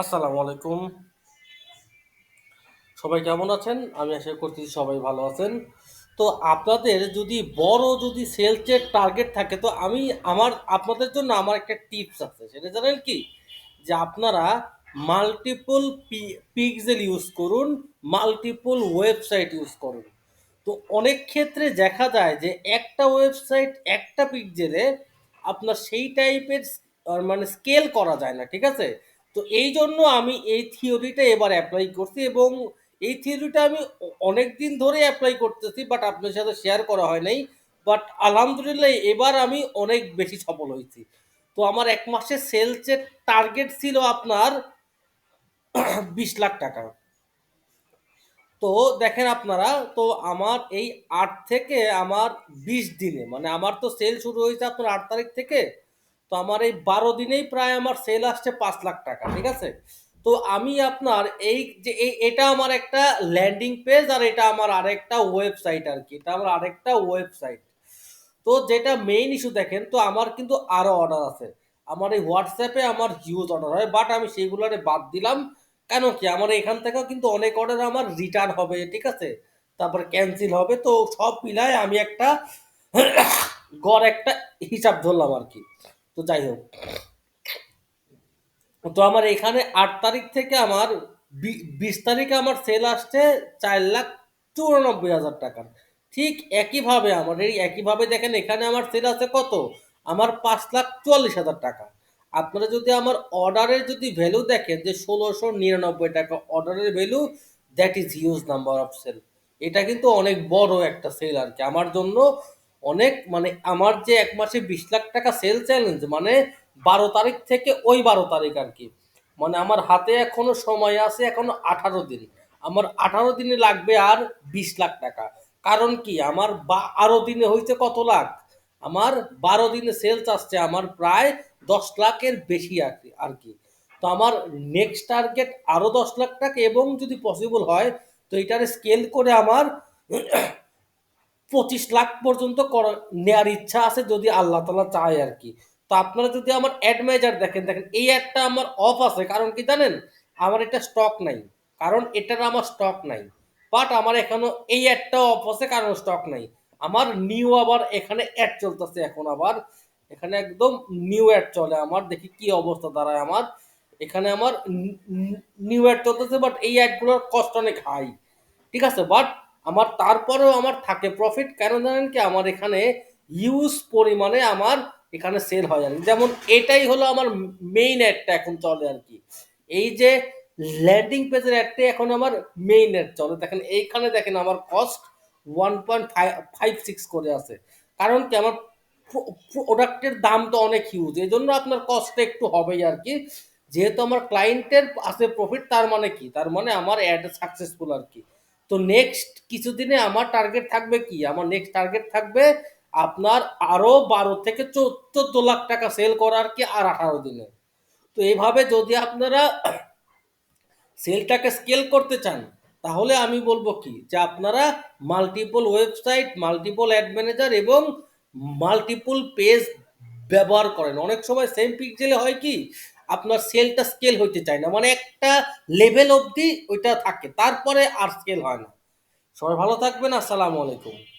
আসসালামু আলাইকুম সবাই কেমন আছেন? আমি আশা করতেছি সবাই ভালো আছেন। তো আপনাদের যদি বড় যদি সেলসের টার্গেট থাকে, তো আমি আমার, আপনাদের জন্য আমার একটা টিপস আছে। সেটা জানেন কি? যে আপনারা মাল্টিপল পিক্সেল ইউজ করুন মাল্টিপল ওয়েবসাইট ইউজ করুন। তো অনেক ক্ষেত্রে দেখা যায় যে একটা ওয়েবসাইট একটা পিক্সেলে আপনার সেই টাইপের মানে স্কেল করা যায় না, ঠিক আছে? তো এই জন্য আমি এই থিওরিটা এবার অ্যাপ্লাই করছি এবং এই থিওরিটা আমি অনেক দিন ধরে অ্যাপ্লাই করতেছি বাট আপনার সাথে শেয়ার করা হয় নাই। বাট আলহামদুলিল্লাহ এবার আমি অনেক বেশি সফল হয়েছি। তো আমার এক মাসের সেলসের টার্গেট ছিল আপনার বিশ লাখ টাকা। তো দেখেন আপনারা, তো আমার এই আট থেকে আমার বিশ দিনে মানে আমার তো সেল শুরু হয়েছে আপনার আট তারিখ থেকে। তো আমার এই বারো দিনেই প্রায় আমার সেল আসছে পাঁচ লাখ টাকা, ঠিক আছে? তো আমি আপনার এই যে এটা আমার একটা ল্যান্ডিং পেজ আর এটা আমার আরেকটা ওয়েবসাইট আর কি, এটা আমার আরেকটা ওয়েবসাইট তো যেটা মেইন ইস্যু দেখেন, তো আমার কিন্তু আরও অর্ডার আছে। আমার এই হোয়াটসঅ্যাপে আমার হিউজ অর্ডার হয় বাট আমি সেইগুলোরে বাদ দিলাম। কেন কি? আমার এখান থেকেও কিন্তু অনেক অর্ডার আমার রিটার্ন হবে, ঠিক আছে? তারপর ক্যান্সেল হবে, তো সব মিলায় আমি একটা গড় একটা হিসাব ধরলাম আর কি। তো যাই হোক। তো আমার এখানে আট তারিখ থেকে আমার বিশ তারিখে আমার সেল আসছে চার লাখ চুরানব্বই হাজার টাকার ঠিক একইভাবে আমার, এই একইভাবে দেখেন এখানে আমার সেল আছে কত? আমার পাঁচ লাখ চুয়াল্লিশ হাজার টাকা। আপনারা যদি আমার অর্ডারের যদি ভ্যালু দেখেন যে ষোলোশো নিরানব্বই টাকা অর্ডারের value that is huge number of sale এটা কিন্তু অনেক বড় একটা সেল আর কি আমার জন্য অনেক মানে আমার যে এক মাসে বিশ লাখ টাকা সেল চ্যালেঞ্জ মানে বারো তারিখ থেকে ওই বারো তারিখ আর কি। মানে আমার হাতে এখনও সময় আছে এখনও আঠারো দিন। আমার আঠারো দিনে লাগবে আর বিশ লাখ টাকা। কারণ কি? আমার বা, আরও দিনে হয়েছে কত লাখ? আমার বারো দিনে সেলস আসছে আমার প্রায় দশ লাখের বেশি আর কি তো আমার নেক্সট টার্গেট আরও দশ লাখ টাকা এবং যদি পসিবল হয়, তো এটার স্কেল করে আমার পঁচিশ লাখ পর্যন্ত নেওয়ার ইচ্ছা আছে যদি আল্লাহ তালা চায় আর কি। তো আপনারা যদি আমার অ্যাড ম্যানেজার দেখেন দেখেন, এই অ্যাডটা আমার অফ আছে। কারণ কি জানেন? আমার এটা স্টক নাই। কারণ এটার আমার স্টক নাই। বাট আমার এখনও এই অ্যাডটা অফ আছে, কারণ স্টক নাই। আমার নিউ আবার এখানে অ্যাড চলতেছে এখন আবার। এখানে একদম নিউ অ্যাড চলে আমার। দেখি কি অবস্থা দাঁড়ায় আমার। এখানে আমার নিউ অ্যাড চলতেছে বাট এই অ্যাডগুলোর কষ্ট অনেক হাই ঠিক আছে? বাট আমার তারপরেও আমার থাকে প্রফিট কেন জানেন কি? আমার এখানে ইউজ পরিমাণে আমার এখানে সেল হয় আর যেমন এটাই হলো আমার মেইন অ্যাডটা এখন চলে আর কি। এই যে ল্যান্ডিং পেজের অ্যাডটা এখন আমার মেইন অ্যাড চলে। দেখেন, এইখানে দেখেন আমার cost one point five six করে আছে। কারণ কি? আমার প্রোডাক্টের দাম তো অনেক হিউজ এই জন্য আপনার কস্টটা একটু হবেই আর কি। যেহেতু আমার ক্লায়েন্টের আছে প্রফিট তার মানে কি? তার মানে আমার অ্যাড সাকসেসফুল আর কি। তো নেক্সট কিছুদিনে আমার টার্গেট থাকবে কি? আমার নেক্সট টার্গেট থাকবে আপনার আরও বারো থেকে চোদ্দ লাখ টাকা সেল করার কি আর আঠারো দিনে। তো এইভাবে যদি আপনারা সেলটাকে স্কেল করতে চান, তাহলে আমি বলব কি? যে আপনারা multiple website multiple ad manager এবং মাল্টিপল পেজ ব্যবহার করেন। অনেক সময় সেম পিকজেলে হয় কি? আপনার সেলটা স্কেল হইতে চায় না। মানে একটা লেভেল অবধি ওইটা থাকে, তারপরে আর স্কেল হয় না। সবাই ভালো থাকবেন, আসসালামু আলাইকুম।